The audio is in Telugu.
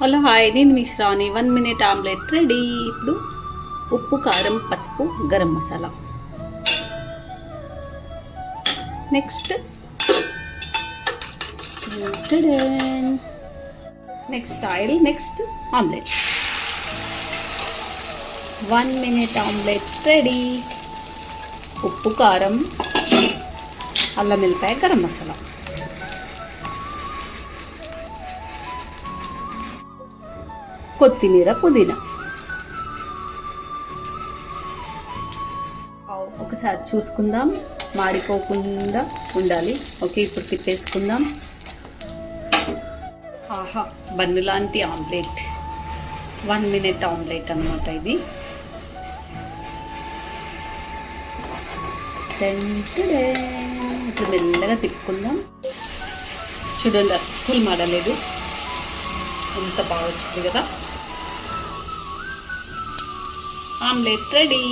Hello hi. నేను మీ Shravani. One minute omelette ready. ఇప్పుడు ఉప్పు కారం పసుపు garam masala. Next. Next oil next omelette. One minute omelette ready. ఉప్పు కారం అల్లం వెల్లిపాయ గరం మసాలా. కొత్తిమీర పుదీనా. ఒకసారి చూసుకుందాం. మాడిపోకుండా ఉండాలి. ఓకే ఇప్పుడు తిప్పేసుకుందాం. ఆహా బన్ను లాంటి ఆమ్లెట్. వన్ మినిట్ ఆమ్లెట్ అనమాట ఇది. ఇప్పుడు మెల్లగా తిప్పుకుందాం. చూడండి అస్సలు మాడలేదు. ఎంత బాగా వచ్చింది కదా. Omelette ready